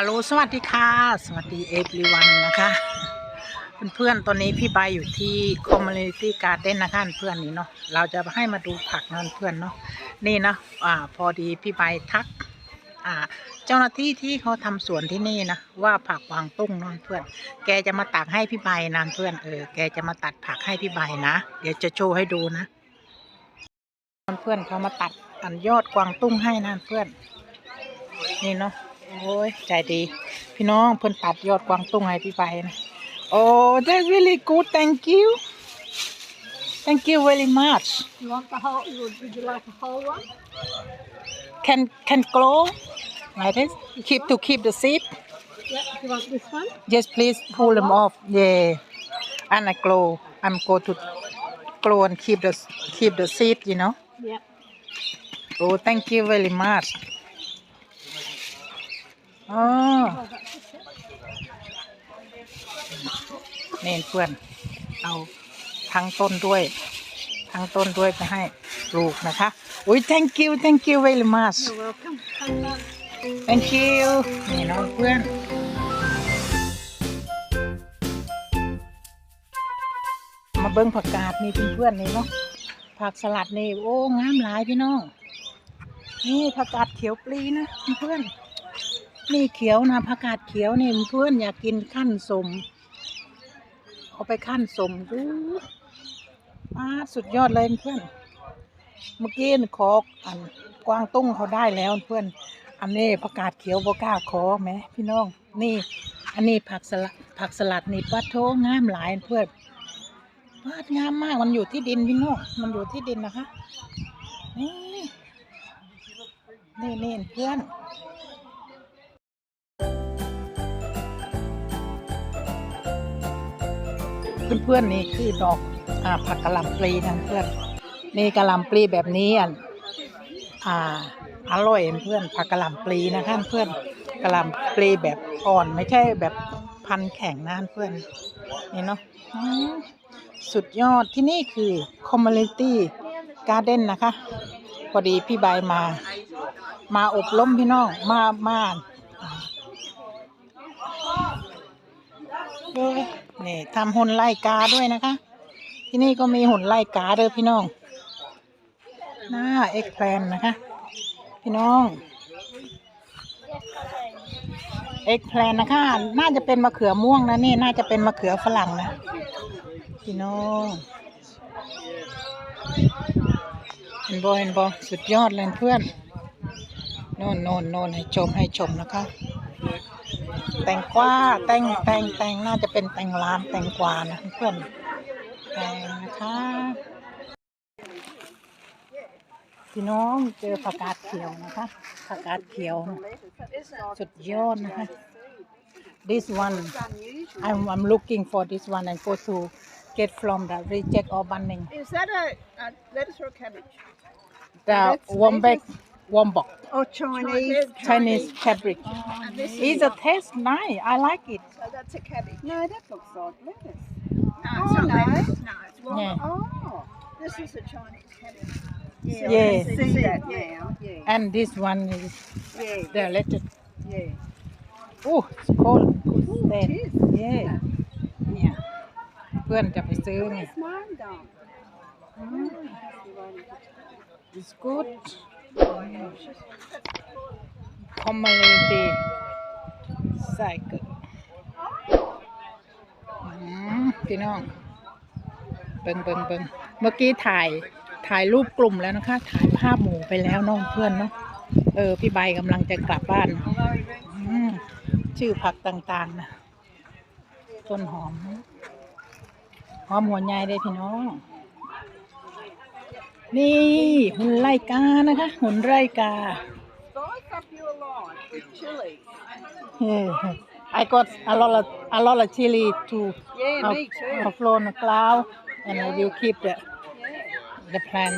ฮัลโหลสวัสดีค่ะ สวัสดีเอฟรีวันนะคะ เพื่อนๆตอนนี้พี่ใบอยู่ที่ Community Garden นะคะเพื่อนนี่เนาะเราจะให้มาดูผักนั่นเพื่อนเนาะนี่นะอ่าพอดีพี่ใบทักอ่าเจ้าหน้าที่ที่เขาทำสวนที่นี่นะว่าผักวางตุ้งนั่นเพื่อน แกจะมาตักให้พี่ใบานเพื่อนเออแกจะมาตัดผักให้พี่ใบนะ เดี๋ยวจะโชว์ให้ดูนะ เพื่อนเขามาตัดอันยอดกวางตุ้งให้นะเพื่อน นี่เนาะ โอ้ยใจดี พี่น้องเพิ่นตัดยอดกวางตุ้งให้พี่ไปนะโอ้ that's really good thank you thank you very much You want the whole? Would, would you like a whole one? can can grow like this keep to keep the seed Yeah. Do you want this one? yes please pull them off yeah and I grow I'm go to grow and keep the keep the seed you know Yeah. oh thank you very much อ๋อนี่เพื่อน เอาทั้งต้นด้วย ทั้งต้นด้วยไปให้ปลูกนะคะอุ้ย thank you thank you very much You're welcome. Come on. thank you นี่น้องเพื่อนมาเบิ้งผักกาดนี่เพื่อนๆนี่เนาะผักสลัดนี่โอ้งามหลายพี่น้องนี่ผักกาดเขียวปลีนะเพื่อน นี่เขียวนะผักกาดเขียวนี่เพื่อนอยากกินขั้นสม เอาไปขั้นสมดูป้าสุดยอดเลยเพื่อน เมื่อกี้ขออันกวางตุ้งเขาได้แล้วเพื่อน อันนี้ผักกาดเขียวบก้าขอแหมพี่น้อง นี่ อันนี้ผักสลัดผักสลัดนี่ป้าโทงามหลายเพื่อนป้าดงามมากมันอยู่ที่ดินพี่น้องมันอยู่ที่ดินนะคะ นี่นี่นี่เพื่อน เพื่อนๆนี่คือดอกอ่าผักกะหล่ำปลีนะเพื่อนนี่กะหล่ำปลีแบบนี้อะอ่าอร่อยเพื่อนผักกะหล่ำปลีนะคะเพื่อนกะหล่ำปลีแบบอ่อนไม่ใช่แบบพันแข็งนะเพื่อนนี่เนาะสุดยอดที่นี่คือ Community Garden นะคะ พอดีพี่ใบามา มาอบรมพี่น้องมามา เอ้ยนี่ทำหุ่นไล่กาด้วยนะคะ ที่นี่ก็มีหุ่นไล่กาเด้อพี่น้องหน้าเอ็กแพลนนะคะ พี่น้องเอ็กแพลนนะคะ น่าจะเป็นมะเขือม่วงนะนี่น่าจะเป็นมะเขือฝรั่งนะพี่น้องเห็นบอเห็นบอสุดยอดเลยเพื่อนโน่นโน่นโน่นให้ชมให้ชมนะคะ แตงกวาแตงแตงแตงน่าจะเป็นแตงลามแตงกวานะเพื่อนแตงนะคะพี่น้องเจอผักกาดเขียวนะคะผักกาดเขียวนะสุดยอดนะคะ this one I'm I'm looking for this one and go to get from the reject or bunning Is that a, a lettuce or cabbage? the Wombeck Wombok Or Chinese? Chinese fabric And this it's a taste nice I like it so that's a cabbage. No, that looks like lettuce. No, it's Oh, not no. lettuce. No, it's well. Yeah. Oh, This is a Chinese cabbage. yeah. Yeah. I can see that now. Yeah. and this one is Yeah. the lettuce Yeah. oh it's cold Oh, Then, it is. yeah เนี่ยเพื่อนจะไปซื้อนี่ It's mine done. it's good Community cycle พี่น้อง เบิงเบิงเบิงเมื่อกี้ถ่ายถ่ายรูปกลุ่มแล้วนะคะ ถ่ายภาพหมู่ไปแล้วน้องเพื่อนเนาะ เออ พี่ใบกำลังจะกลับบ้าน ชื่อผักต่างๆนะต้นหอม หอมหัวใหญ่เลยพี่น้อง นี่หุ่นไล่กานะคะหุ่นไล่กา Spice up your life with chili. Yeah, I got a lot of a lot of chili to Yeah, of, me too. of flown cloud and I will keep the Yeah. the plant